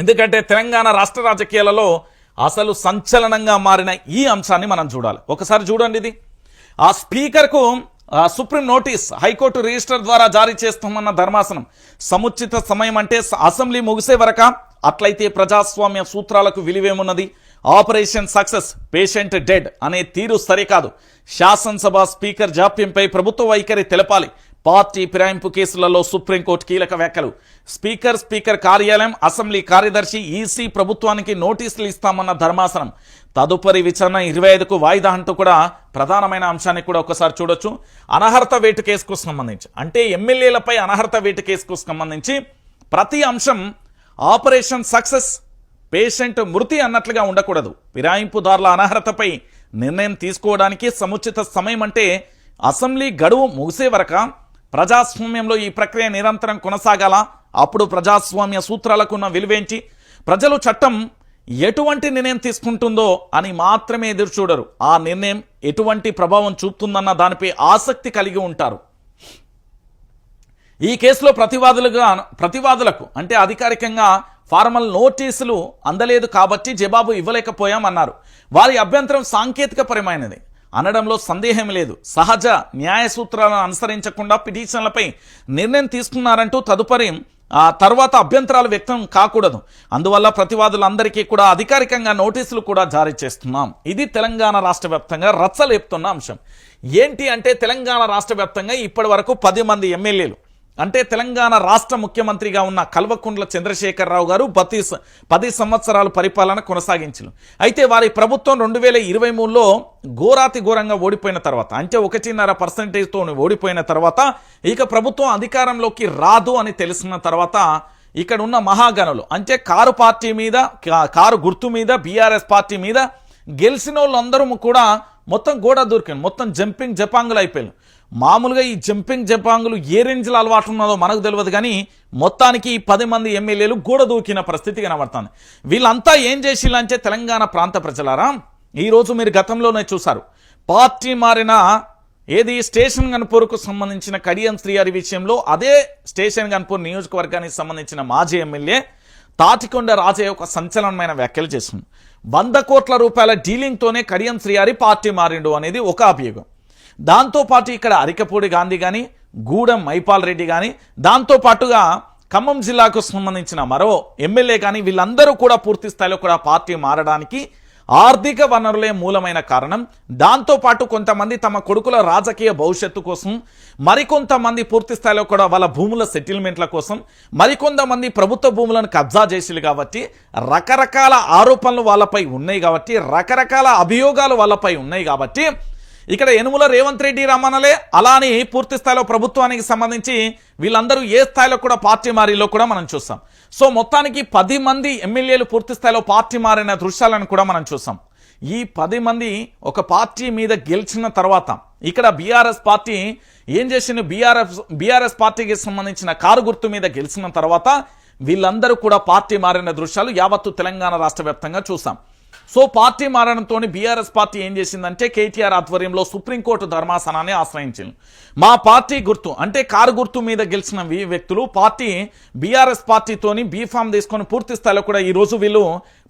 ఎందుకంటే తెలంగాణ రాష్ట్ర రాజకీయాలలో అసలు సంచలనంగా మారిన ఈ అంశాన్ని మనం చూడాలి. ఒకసారి చూడండి ఇది. ఆ స్పీకర్కు supreme notice high court register ద్వారా జారీ చేస్తామన్న ధర్మాసనం సముచిత సమయం అంటే అసెంబ్లీ ముగిసే వరక అట్లయితే ప్రజాస్వామ్య సూత్రాలకు విలువేమున్నది? ఆపరేషన్ సక్సెస్ పేషెంట్ డెడ్ అనే తీరు సరికాదు శాసనసభ స్పీకర్ జాప్యంపై ప్రభుత్వ వైఖరి తెలపాలి. పార్టీ ఫిరాయింపు కేసులలో సుప్రీంకోర్టు కీలక వ్యాఖ్యలు. స్పీకర్ స్పీకర్ కార్యాలయం అసెంబ్లీ కార్యదర్శి ఈసీ ప్రభుత్వానికి నోటీసులు ఇస్తామన్న ధర్మాసనం. తదుపరి విచారణ ఇరవై ఐదుకు వాయిదా అంటూ కూడా ప్రధానమైన అంశాన్ని కూడా ఒకసారి చూడొచ్చు. అనర్హత వేటు కేసుకు సంబంధించి. అంటే ఎమ్మెల్యేలపై అనర్హత వేటు కేసుకు సంబంధించి ప్రతి అంశం ఆపరేషన్ సక్సెస్ పేషెంట్ మృతి అన్నట్లుగా ఉండకూడదు. ఫిరాయింపుదారుల అనర్హతపై నిర్ణయం తీసుకోవడానికి సముచిత సమయం అంటే అసెంబ్లీ గడువు ముగిసే వరక ప్రజాస్వామ్యంలో ఈ ప్రక్రియ నిరంతరం కొనసాగాల? అప్పుడు ప్రజాస్వామ్య సూత్రాలకు ఉన్న విలువేంటి? ప్రజలు చట్టం ఎటువంటి నిర్ణయం తీసుకుంటుందో అని మాత్రమే ఎదురు చూడరు. ఆ నిర్ణయం ఎటువంటి ప్రభావం చూపుతుందన్న దానిపై ఆసక్తి కలిగి ఉంటారు. ఈ కేసులో ప్రతివాదులుగా ప్రతివాదులకు అంటే అధికారికంగా ఫార్మల్ నోటీసులు అందలేదు కాబట్టి జవాబు ఇవ్వలేకపోయామన్నారు. వారి అభ్యంతరం సాంకేతికపరమైనది. అనడంలో సందేహం లేదు. సహజ న్యాయ సూత్రాలను అనుసరించకుండా పిటిషన్లపై నిర్ణయం తీసుకున్నారంటూ తదుపరి ఆ తర్వాత అభ్యంతరాలు వ్యక్తం కాకూడదు. అందువల్ల ప్రతివాదులందరికీ కూడా అధికారికంగా నోటీసులు కూడా జారీ చేస్తున్నాం. ఇది తెలంగాణ రాష్ట్ర వ్యాప్తంగా రచ్చలేపుతున్న అంశం. ఏంటి అంటే తెలంగాణ రాష్ట్ర వ్యాప్తంగా ఇప్పటి వరకు పది మంది ఎమ్మెల్యేలు అంటే తెలంగాణ రాష్ట్ర ముఖ్యమంత్రిగా ఉన్న కల్వకుంట్ల చంద్రశేఖరరావు గారు పది పది సంవత్సరాలు పరిపాలన కొనసాగించారు అయితే వారి ప్రభుత్వం రెండు వేల ఇరవై మూడులో ఘోరాతి ఘోరంగా ఓడిపోయిన తర్వాత అంటే ఒకటిన్నర పర్సంటేజ్తో ఓడిపోయిన తర్వాత ఇక ప్రభుత్వం అధికారంలోకి రాదు అని తెలిసిన తర్వాత ఇక్కడ ఉన్న మహాగణులు అంటే కారు పార్టీ మీద కారు గుర్తు మీద బీఆర్ఎస్ పార్టీ మీద గెలిచిన వాళ్ళందరూ కూడా మొత్తం గోడ దూరికారు మొత్తం జంపింగ్ జపాంగులు అయిపోయారు మామూలుగా ఈ జంపింగ్ జపాంగులు ఏ రేంజ్లో అలవాటు ఉన్నదో మనకు తెలియదు కానీ మొత్తానికి ఈ పది మంది ఎమ్మెల్యేలు గూడ దూకిన పరిస్థితి కనబడుతుంది. వీళ్ళంతా ఏం చేసిల్లంటే తెలంగాణ ప్రాంత ప్రజలారా? ఈరోజు మీరు గతంలోనే చూశారు. పార్టీ మారిన ఏది స్టేషన్ గన్పూర్కు సంబంధించిన కడియం శ్రీహరి విషయంలో అదే స్టేషన్ గన్పూర్ నియోజకవర్గానికి సంబంధించిన మాజీ ఎమ్మెల్యే తాటికొండ రాజయ్య ఒక సంచలనమైన వ్యాఖ్యలు చేసింది వంద కోట్ల రూపాయల డీలింగ్తోనే కడియం శ్రీహరి పార్టీ మారిండు అనేది ఒక అభియోగం. దాంతోపాటు ఇక్కడ అరికపూడి గాంధీ కానీ గూడెం మైపాల్ రెడ్డి కానీ దాంతోపాటుగా ఖమ్మం జిల్లాకు సంబంధించిన మరో ఎమ్మెల్యే కానీ వీళ్ళందరూ కూడా పూర్తి స్థాయిలో కూడా పార్టీ మారడానికి ఆర్థిక వనరులే మూలమైన కారణం. దాంతోపాటు కొంతమంది తమ కొడుకుల రాజకీయ భవిష్యత్తు కోసం మరికొంతమంది పూర్తి స్థాయిలో కూడా వాళ్ళ భూముల సెటిల్మెంట్ల కోసం మరికొంతమంది ప్రభుత్వ భూములను కబ్జా చేసిలు కాబట్టి రకరకాల ఆరోపణలు వాళ్ళపై ఉన్నాయి కాబట్టి రకరకాల అభియోగాలు వాళ్ళపై ఉన్నాయి కాబట్టి ఇక్కడ యనుముల రేవంత్ రెడ్డి రమ్మనలే అలానే పూర్తి స్థాయిలో ప్రభుత్వానికి సంబంధించి వీళ్ళందరూ ఏ స్థాయిలో కూడా పార్టీ మారిలో కూడా మనం చూస్తాం. సో మొత్తానికి పది మంది ఎమ్మెల్యేలు పూర్తి స్థాయిలో పార్టీ మారిన దృశ్యాలను కూడా మనం చూస్తాం. ఈ పది మంది ఒక పార్టీ మీద గెలిచిన తర్వాత ఇక్కడ బీఆర్ఎస్ పార్టీ ఏం చేసింది? బీఆర్ఎస్ బీఆర్ఎస్ పార్టీకి సంబంధించిన కారు గుర్తు మీద గెలిచిన తర్వాత వీళ్ళందరూ కూడా పార్టీ మారిన దృశ్యాలు యావత్తు తెలంగాణ రాష్ట్ర వ్యాప్తంగా చూసాం సో పార్టీ మారడంతో బీఆర్ఎస్ పార్టీ ఏం చేసిందంటే కేటీఆర్ ఆధ్వర్యంలో సుప్రీంకోర్టు ధర్మాసనాన్ని ఆశ్రయించింది. మా పార్టీ గుర్తు అంటే కారు గుర్తు మీద గెలిచిన వ్యక్తులు పార్టీ బీఆర్ఎస్ పార్టీతోని బీఫామ్ తీసుకొని పూర్తి స్థాయిలో కూడా ఈరోజు వీళ్ళు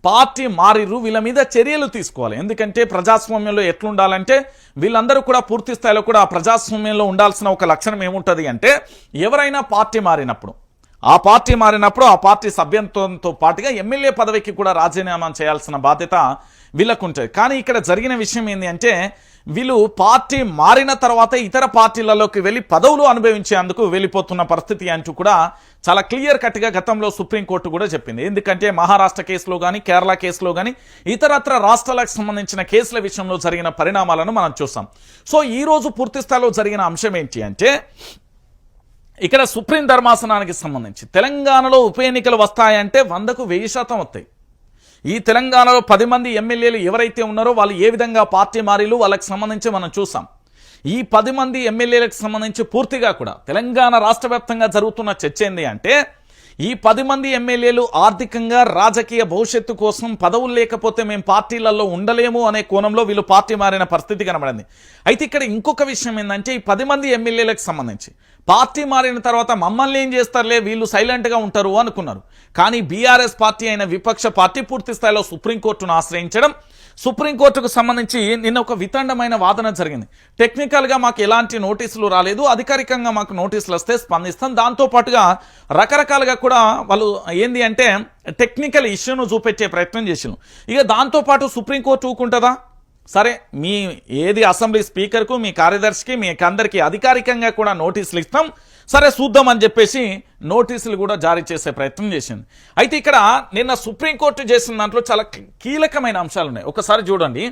పార్టీ మారిర్రు వీళ్ళ మీద చర్యలు తీసుకోవాలి. ఎందుకంటే ప్రజాస్వామ్యంలో ఎట్లుండాలంటే వీళ్ళందరూ కూడా పూర్తి స్థాయిలో కూడా ప్రజాస్వామ్యంలో ఉండాల్సిన ఒక లక్షణం ఏముంటుంది అంటే ఎవరైనా పార్టీ మారినప్పుడు ఆ పార్టీ మారినప్పుడు ఆ పార్టీ సభ్యత్వంతో పాటుగా ఎమ్మెల్యే పదవికి కూడా రాజీనామా చేయాల్సిన బాధ్యత వీళ్ళకు ఉంటుంది. కానీ ఇక్కడ జరిగిన విషయం ఏంటి అంటే వీళ్ళు పార్టీ మారిన తర్వాత ఇతర పార్టీలలోకి వెళ్ళి పదవులు అనుభవించేందుకు వెళ్ళిపోతున్న పరిస్థితి అంటూ కూడా చాలా క్లియర్ కట్గా గతంలో సుప్రీంకోర్టు కూడా చెప్పింది. ఎందుకంటే మహారాష్ట్ర కేసులో కానీ కేరళ కేసులో కానీ ఇతరత్ర రాష్ట్రాలకు సంబంధించిన కేసుల విషయంలో జరిగిన పరిణామాలను మనం చూసాం. సో ఈరోజు పూర్తిస్థాయిలో పూర్తి స్థాయిలో జరిగిన అంశం ఏంటి అంటే ఇక్కడ సుప్రీం ధర్మాసనానికి సంబంధించి తెలంగాణలో ఉప ఎన్నికలు వస్తాయంటే వందకు వెయ్యి శాతం వస్తాయి. ఈ తెలంగాణలో పది మంది ఎమ్మెల్యేలు ఎవరైతే ఉన్నారో వాళ్ళు ఏ విధంగా పార్టీ మారీలు వాళ్ళకి సంబంధించి మనం చూసాం. ఈ పది మంది ఎమ్మెల్యేలకు సంబంధించి పూర్తిగా కూడా తెలంగాణ రాష్ట్ర జరుగుతున్న చర్చ ఏంది అంటే ఈ పది మంది ఎమ్మెల్యేలు ఆర్థికంగా రాజకీయ భవిష్యత్తు కోసం పదవులు లేకపోతే మేము పార్టీలలో ఉండలేము అనే కోణంలో వీళ్ళు పార్టీ మారిన పరిస్థితి కనబడింది. అయితే ఇక్కడ ఇంకొక విషయం ఏంటంటే ఈ పది మంది ఎమ్మెల్యేలకు సంబంధించి పార్టీ మారిన తర్వాత మమ్మల్ని ఏం చేస్తారులే వీళ్ళు సైలెంట్గా ఉంటారు అనుకున్నారు. కానీ బీఆర్ఎస్ పార్టీ అయిన విపక్ష పార్టీ పూర్తి స్థాయిలో సుప్రీంకోర్టును ఆశ్రయించడం సుప్రీంకోర్టుకు సంబంధించి నిన్న ఒక వితండమైన వాదన జరిగింది. టెక్నికల్గా మాకు ఎలాంటి నోటీసులు రాలేదు అధికారికంగా మాకు నోటీసులు వస్తే స్పందిస్తాం. దాంతోపాటుగా రకరకాలుగా కూడా వాళ్ళు ఏంది అంటే టెక్నికల్ ఇష్యూను చూపెట్టే ప్రయత్నం చేసాను ఇక దాంతోపాటు సుప్రీంకోర్టు ఊకుంటుందా? సరే మీ ఏది అసెంబ్లీ స్పీకర్కు మీ కార్యదర్శికి మీకు అందరికీ అధికారికంగా కూడా నోటీసులు ఇస్తాం. సరే చూద్దాం అని చెప్పేసి నోటీసులు కూడా జారీ చేసే ప్రయత్నం చేసింది. అయితే ఇక్కడ నిన్న సుప్రీంకోర్టు చేసిన దాంట్లో చాలా కీలకమైన అంశాలు ఉన్నాయి. ఒకసారి చూడండి.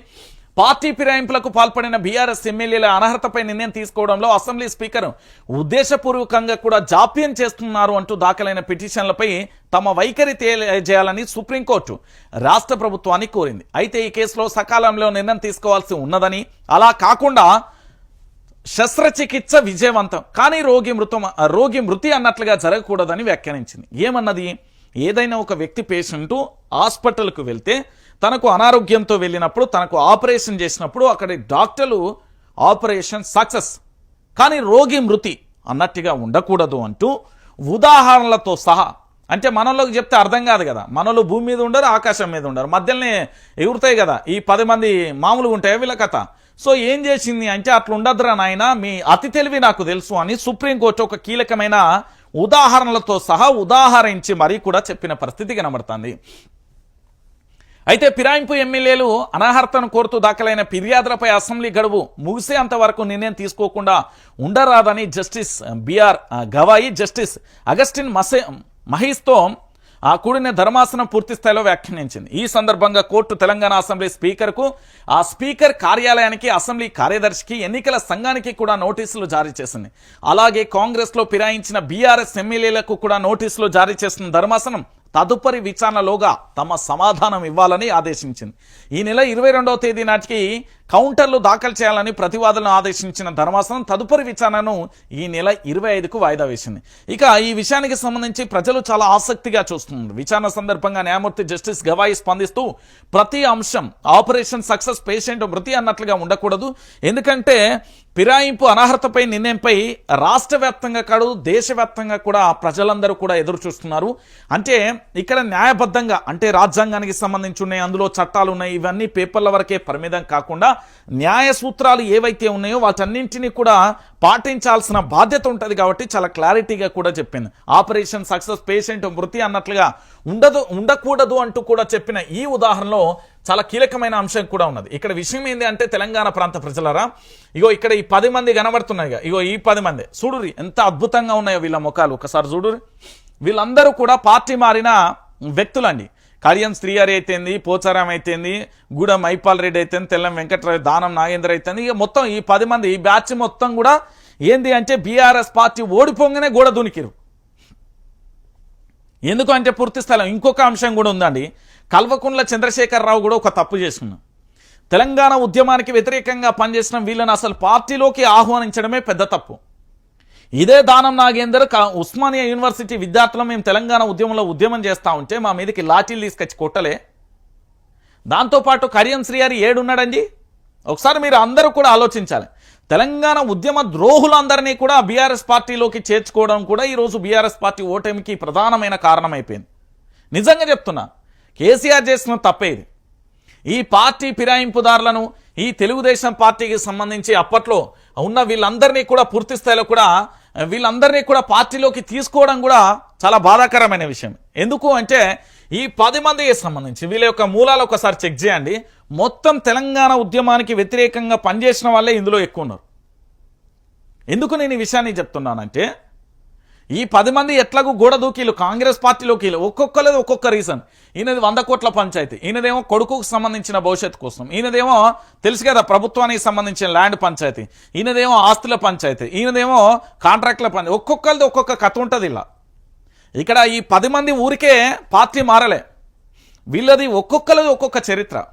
పార్టీ ఫిరాయింపులకు పాల్పడిన బీఆర్ఎస్ ఎమ్మెల్యేల అనర్హతపై నిర్ణయం తీసుకోవడంలో అసెంబ్లీ స్పీకర్ ఉద్దేశపూర్వకంగా కూడా జాప్యం చేస్తున్నారు అంటూ దాఖలైన పిటిషన్లపై తమ వైఖరి తెలియజేయాలని సుప్రీంకోర్టు రాష్ట్ర ప్రభుత్వాన్ని కోరింది. అయితే ఈ కేసులో సకాలంలో నిర్ణయం తీసుకోవాల్సి ఉన్నదని అలా కాకుండా శస్త్రచికిత్స విజయవంతం. కానీ రోగి మృతం రోగి మృతి అన్నట్లుగా జరగకూడదని వ్యాఖ్యానించింది. ఏమన్నది? ఏదైనా ఒక వ్యక్తి పేషెంటు హాస్పిటల్కు వెళ్తే తనకు అనారోగ్యంతో వెళ్ళినప్పుడు తనకు ఆపరేషన్ చేసినప్పుడు అక్కడి డాక్టర్లు ఆపరేషన్ సక్సెస్. కానీ రోగి మృతి అన్నట్టుగా ఉండకూడదు అంటూ ఉదాహరణలతో సహా అంటే మనలోకి చెప్తే అర్థం కాదు కదా. మనలో భూమి మీద ఉండరు ఆకాశం మీద ఉండరు. మధ్యలోనే ఎగురుతాయి కదా. ఈ పది మంది మామూలుగా ఉంటాయి వీళ్ళ కథ? సో ఏం చేసింది అంటే అట్లా ఉండద్దురా నాయన మీ అతి తెలివి నాకు తెలుసు అని సుప్రీంకోర్టు ఒక కీలకమైన ఉదాహరణలతో సహా ఉదాహరించి మరీ కూడా చెప్పిన పరిస్థితి కనబడుతుంది. అయితే ఫిరాయింపు ఎమ్మెల్యేలు అనర్హతను కోరుతూ దాఖలైన ఫిర్యాదులపై అసెంబ్లీ గడువు ముగిసేంత వరకు నిర్ణయం తీసుకోకుండా ఉండరాదని justice BR Gavai justice Augustine Masih మహీస్తో ఆ కూడిన ధర్మాసనం పూర్తి స్థాయిలో వ్యాఖ్యానించింది. ఈ సందర్భంగా కోర్టు తెలంగాణ అసెంబ్లీ స్పీకర్కు ఆ స్పీకర్ కార్యాలయానికి అసెంబ్లీ కార్యదర్శికి ఎన్నికల సంఘానికి కూడా నోటీసులు జారీ చేసింది. అలాగే కాంగ్రెస్లో ఫిరాయించిన బీఆర్ఎస్ ఎమ్మెల్యేలకు కూడా నోటీసులు జారీ చేసిన ధర్మాసనం తదుపరి విచారణలోగా తమ సమాధానం ఇవ్వాలని ఆదేశించింది. ఈ నెల ఇరవై రెండవ తేదీ నాటికి కౌంటర్లు దాఖలు చేయాలని ప్రతివాదులను ఆదేశించిన ధర్మాసనం తదుపరి విచారణను ఈ నెల ఇరవై ఐదుకు వాయిదా వేసింది. ఇక ఈ విషయానికి సంబంధించి ప్రజలు చాలా ఆసక్తిగా చూస్తున్నారు. విచారణ సందర్భంగా న్యాయమూర్తి జస్టిస్ గవాయి స్పందిస్తూ ప్రతి అంశం ఆపరేషన్ సక్సెస్ పేషెంట్ మృతి అన్నట్లుగా ఉండకూడదు. ఎందుకంటే ఫిరాయింపు అనర్హతపై నిర్ణయంపై రాష్ట్ర వ్యాప్తంగా కాదు దేశవ్యాప్తంగా కూడా ప్రజలందరూ కూడా ఎదురు చూస్తున్నారు అంటే ఇక్కడ న్యాయబద్ధంగా అంటే రాజ్యాంగానికి సంబంధించి ఉన్నాయి అందులో చట్టాలు ఉన్నాయి ఇవన్నీ పేపర్ల వరకే పరిమితం కాకుండా న్యాయ సూత్రాలు ఏవైతే ఉన్నాయో వాటన్నింటినీ కూడా పాటించాల్సిన బాధ్యత ఉంటుంది కాబట్టి చాలా క్లారిటీగా కూడా చెప్పింది. ఆపరేషన్ సక్సెస్ పేషెంట్ మృతి అన్నట్లుగా ఉండదు ఉండకూడదు అంటూ కూడా చెప్పిన ఈ ఉదాహరణలో చాలా కీలకమైన అంశం కూడా ఉన్నది. ఇక్కడ విషయం ఏంది అంటే తెలంగాణ ప్రాంత ప్రజలరా ఇగో ఇక్కడ ఈ పది మంది కనబడుతున్నాయి ఇగో. ఇగో ఈ పది మంది. చూడురి ఎంత అద్భుతంగా ఉన్నాయో వీళ్ళ ముఖాలు. ఒకసారి చూడురి వీళ్ళందరూ కూడా పార్టీ మారిన వ్యక్తులండి. కడియం శ్రీహరి అయితేంది పోచారం అయితేంది గూడెం మైపాల్ రెడ్డి అయితేంది తెల్లం వెంకటరావు దానం నాగేంద్ర అయితేంది. ఇక మొత్తం ఈ పది మంది ఈ బ్యాచ్ మొత్తం కూడా ఏంది అంటే బీఆర్ఎస్ పార్టీ ఓడిపోగానే గోడ దునికిరు. ఎందుకు అంటే పూర్తి స్థలం ఇంకొక అంశం కూడా ఉందండి. కల్వకుంట్ల చంద్రశేఖరరావు కూడా ఒక తప్పు చేస్తున్నాం తెలంగాణ ఉద్యమానికి వ్యతిరేకంగా పనిచేసిన వీళ్ళని అసలు పార్టీలోకి ఆహ్వానించడమే పెద్ద తప్పు. ఇదే దానం నాగేందర్ ఉస్మానియా యూనివర్సిటీ విద్యార్థులు మేము తెలంగాణ ఉద్యమంలో ఉద్యమం చేస్తా ఉంటే మా మీదకి లాఠీలు తీసుకొచ్చి కొట్టలే. దాంతోపాటు కరియం శ్రీహరి ఏడున్నాడండి? ఒకసారి మీరు అందరూ కూడా ఆలోచించాలి. తెలంగాణ ఉద్యమ ద్రోహులందరినీ కూడా బీఆర్ఎస్ పార్టీలోకి చేర్చుకోవడం కూడా ఈరోజు బీఆర్ఎస్ పార్టీ ఓటమికి ప్రధానమైన కారణమైపోయింది. నిజంగా చెప్తున్నా కేసీఆర్ చేసిన తప్పేది ఈ పార్టీ ఫిరాయింపుదారులను ఈ తెలుగుదేశం పార్టీకి సంబంధించి అప్పట్లో ఉన్న వీళ్ళందరినీ కూడా పూర్తి స్థాయిలో కూడా వీళ్ళందరినీ కూడా పార్టీలోకి తీసుకోవడం కూడా చాలా బాధాకరమైన విషయం. ఎందుకు అంటే ఈ పది మందికి సంబంధించి వీళ్ళ యొక్క మూలాలు ఒకసారి చెక్ చేయండి. మొత్తం తెలంగాణ ఉద్యమానికి వ్యతిరేకంగా పనిచేసిన వాళ్ళే ఇందులో ఎక్కువ ఉన్నారు. ఎందుకు నేను ఈ విషయాన్ని చెప్తున్నానంటే ఈ పది మంది ఎట్లాగూ గోడ దూకీలు కాంగ్రెస్ పార్టీలోకి వీళ్ళు. ఒక్కొక్కలేదు ఒక్కొక్క రీజన్. ఈయనది వంద కోట్ల పంచాయతీ. ఈయనదేమో కొడుకుకు సంబంధించిన భవిష్యత్తు కోసం. ఈయనదేమో తెలుసు కదా ప్రభుత్వానికి సంబంధించిన ల్యాండ్ పంచాయతీ. ఈయనదేమో ఆస్తుల పంచాయతీ. ఈయనదేమో కాంట్రాక్ట్ల పంచాయతీ ఒక్కొక్కరిది ఒక్కొక్క కథ ఉంటుంది ఇలా. ఇక్కడ ఈ పది మంది ఊరికే పార్టీ మారలే. వీళ్ళది ఒక్కొక్కరిది ఒక్కొక్క చరిత్ర.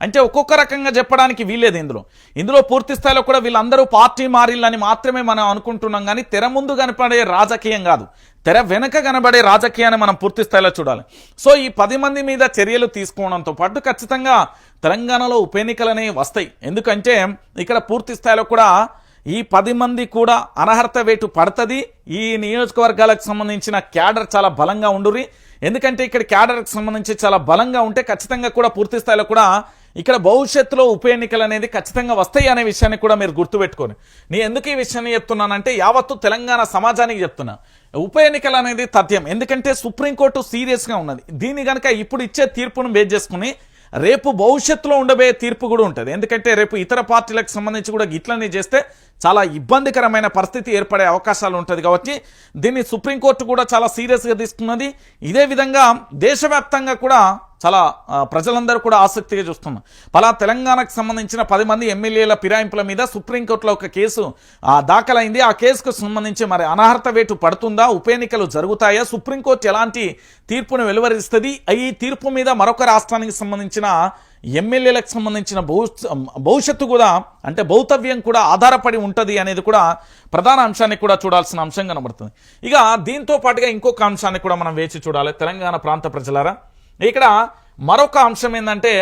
అంటే ఒక్కొక్క రకంగా చెప్పడానికి వీల్లేదు ఇందులో. ఇందులో పూర్తి స్థాయిలో కూడా వీళ్ళందరూ పార్టీ మారిల్లని మాత్రమే మనం అనుకుంటున్నాం కానీ తెర ముందు కనపడే రాజకీయం కాదు. తెర వెనక కనబడే రాజకీయాన్ని మనం పూర్తి స్థాయిలో చూడాలి. సో ఈ పది మంది మీద చర్యలు తీసుకోవడంతో పాటు ఖచ్చితంగా తెలంగాణలో ఉప ఎన్నికలనే వస్తాయి. ఎందుకంటే ఇక్కడ పూర్తి స్థాయిలో కూడా ఈ పది మంది కూడా అనర్హత వేటు పడుతుంది. ఈ నియోజకవర్గాలకు సంబంధించిన క్యాడర్ చాలా బలంగా ఉండురి ఎందుకంటే ఇక్కడ క్యాడర్కి సంబంధించి చాలా బలంగా ఉంటే ఖచ్చితంగా కూడా పూర్తి స్థాయిలో కూడా ఇక్కడ భవిష్యత్తులో ఉప ఎన్నికలు అనేది ఖచ్చితంగా వస్తాయి అనే విషయాన్ని కూడా మీరు గుర్తుపెట్టుకోని నేను ఎందుకు ఈ విషయాన్ని చెప్తున్నానంటే యావత్తు తెలంగాణ సమాజానికి చెప్తున్నా. ఉప ఎన్నికలు అనేది తథ్యం. ఎందుకంటే సుప్రీంకోర్టు సీరియస్గా ఉన్నది. దీన్ని కనుక ఇప్పుడు ఇచ్చే తీర్పును బేస్ చేసుకుని రేపు భవిష్యత్తులో ఉండబోయే తీర్పు కూడా ఉంటుంది. ఎందుకంటే రేపు ఇతర పార్టీలకు సంబంధించి కూడా ఇట్లనే చేస్తే చాలా ఇబ్బందికరమైన పరిస్థితి ఏర్పడే అవకాశాలు ఉంటుంది కాబట్టి దీన్ని సుప్రీంకోర్టు కూడా చాలా సీరియస్గా తీసుకున్నది. ఇదే విధంగా దేశవ్యాప్తంగా కూడా చాలా ప్రజలందరూ కూడా ఆసక్తిగా చూస్తున్నారు. పలా తెలంగాణకు సంబంధించిన పది మంది ఎమ్మెల్యేల ఫిరాయింపుల మీద సుప్రీంకోర్టులో ఒక కేసు దాఖలైంది. ఆ కేసుకు సంబంధించి మరి అనర్హత వేటు పడుతుందా? ఉప ఎన్నికలు జరుగుతాయా? సుప్రీంకోర్టు ఎలాంటి తీర్పును వెలువరిస్తుంది? ఈ తీర్పు మీద మరొక రాష్ట్రానికి సంబంధించిన ఎమ్మెల్యేలకు సంబంధించిన భవిష్యత్తు కూడా అంటే భౌతవ్యం కూడా ఆధారపడి ఉంటుంది అనేది కూడా ప్రధాన అంశాన్ని కూడా చూడాల్సిన అంశం కనబడుతుంది. ఇక దీంతో పాటుగా ఇంకొక అంశాన్ని కూడా మనం వేచి చూడాలి. తెలంగాణ ప్రాంత ప్రజలారా. ఇక్కడ మరొక అంశం ఏంటంటే